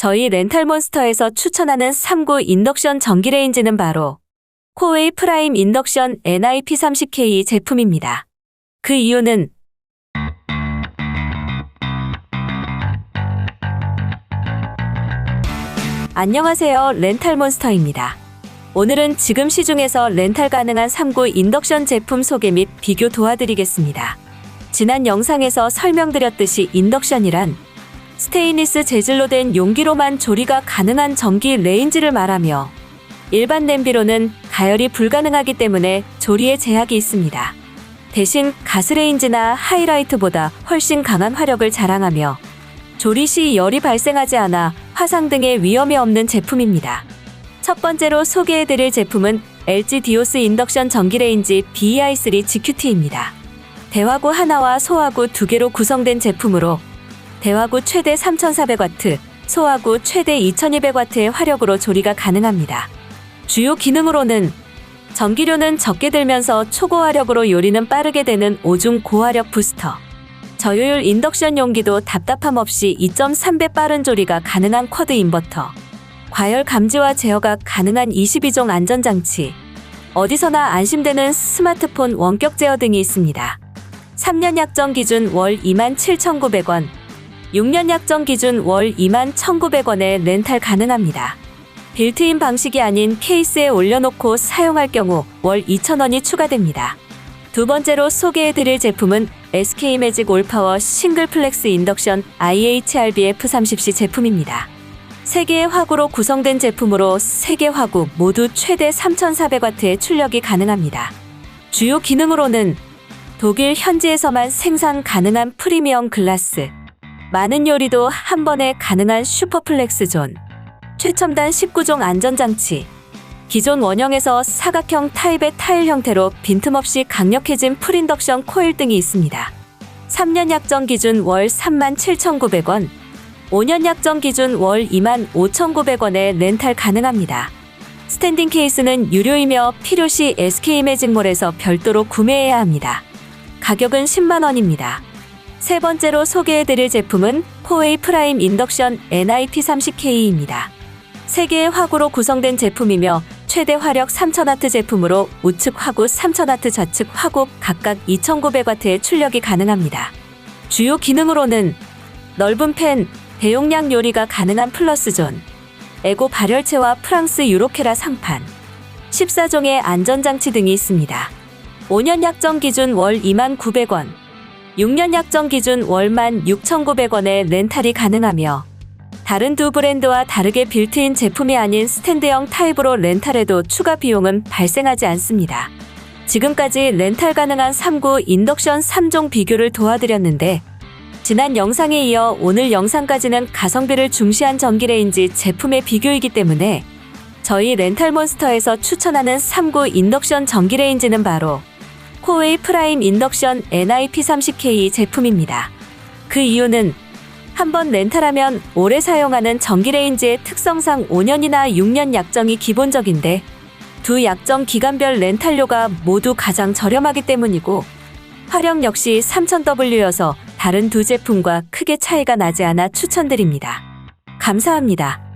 저희 렌탈몬스터에서 추천하는 3구 인덕션 전기레인지는 바로 코웨이 프라임 인덕션 NIP30K 제품입니다. 그 이유는 안녕하세요. 렌탈몬스터입니다. 오늘은 지금 시중에서 렌탈 가능한 3구 인덕션 제품 소개 및 비교 도와드리겠습니다. 지난 영상에서 설명드렸듯이 인덕션이란 스테인리스 재질로 된 용기로만 조리가 가능한 전기 레인지를 말하며 일반 냄비로는 가열이 불가능하기 때문에 조리에 제약이 있습니다. 대신 가스레인지나 하이라이트보다 훨씬 강한 화력을 자랑하며 조리 시 열이 발생하지 않아 화상 등의 위험이 없는 제품입니다. 첫 번째로 소개해드릴 제품은 LG 디오스 인덕션 전기레인지 BEI3 GQT입니다. 대화구 하나와 소화구 두 개로 구성된 제품으로 대화구 최대 3,400W, 소화구 최대 2,200W의 화력으로 조리가 가능합니다. 주요 기능으로는 전기료는 적게 들면서 초고화력으로 요리는 빠르게 되는 5중 고화력 부스터, 저효율 인덕션 용기도 답답함 없이 2.3배 빠른 조리가 가능한 쿼드 인버터, 과열 감지와 제어가 가능한 22종 안전장치, 어디서나 안심되는 스마트폰 원격 제어 등이 있습니다. 3년 약정 기준 월 27,900원, 6년 약정 기준 월 21,900원에 렌탈 가능합니다. 빌트인 방식이 아닌 케이스에 올려놓고 사용할 경우 월 2,000원이 추가됩니다. 두 번째로 소개해드릴 제품은 SK 매직 올파워 싱글 플렉스 인덕션 IHRBF30C 제품입니다. 3개의 화구로 구성된 제품으로 3개 화구 모두 최대 3,400W의 출력이 가능합니다. 주요 기능으로는 독일 현지에서만 생산 가능한 프리미엄 글라스, 많은 요리도 한 번에 가능한 슈퍼플렉스 존, 최첨단 19종 안전장치, 기존 원형에서 사각형 타입의 타일 형태로 빈틈없이 강력해진 풀인덕션 코일 등이 있습니다. 3년 약정 기준 월 37,900원, 5년 약정 기준 월 25,900원에 렌탈 가능합니다. 스탠딩 케이스는 유료이며 필요시 SK매직몰에서 별도로 구매해야 합니다. 가격은 10만 원입니다. 세 번째로 소개해드릴 제품은 포웨이 프라임 인덕션 NIP30K입니다. 3개의 화구로 구성된 제품이며 최대 화력 3000W 제품으로 우측 화구 3000W 좌측 화구 각각 2900W의 출력이 가능합니다. 주요 기능으로는 넓은 팬, 대용량 요리가 가능한 플러스 존, 에고 발열체와 프랑스 유로케라 상판, 14종의 안전장치 등이 있습니다. 5년 약정 기준 월 29,900원, 6년 약정 기준 월만 6,900원에 렌탈이 가능하며 다른 두 브랜드와 다르게 빌트인 제품이 아닌 스탠드형 타입으로 렌탈해도 추가 비용은 발생하지 않습니다. 지금까지 렌탈 가능한 3구 인덕션 3종 비교를 도와드렸는데 지난 영상에 이어 오늘 영상까지는 가성비를 중시한 전기레인지 제품의 비교이기 때문에 저희 렌탈몬스터에서 추천하는 3구 인덕션 전기레인지는 바로 코웨이 프라임 인덕션 NIP30K 제품입니다. 그 이유는 한 번 렌탈하면 오래 사용하는 전기레인지의 특성상 5년이나 6년 약정이 기본적인데 두 약정 기간별 렌탈료가 모두 가장 저렴하기 때문이고 화력 역시 3000W여서 다른 두 제품과 크게 차이가 나지 않아 추천드립니다. 감사합니다.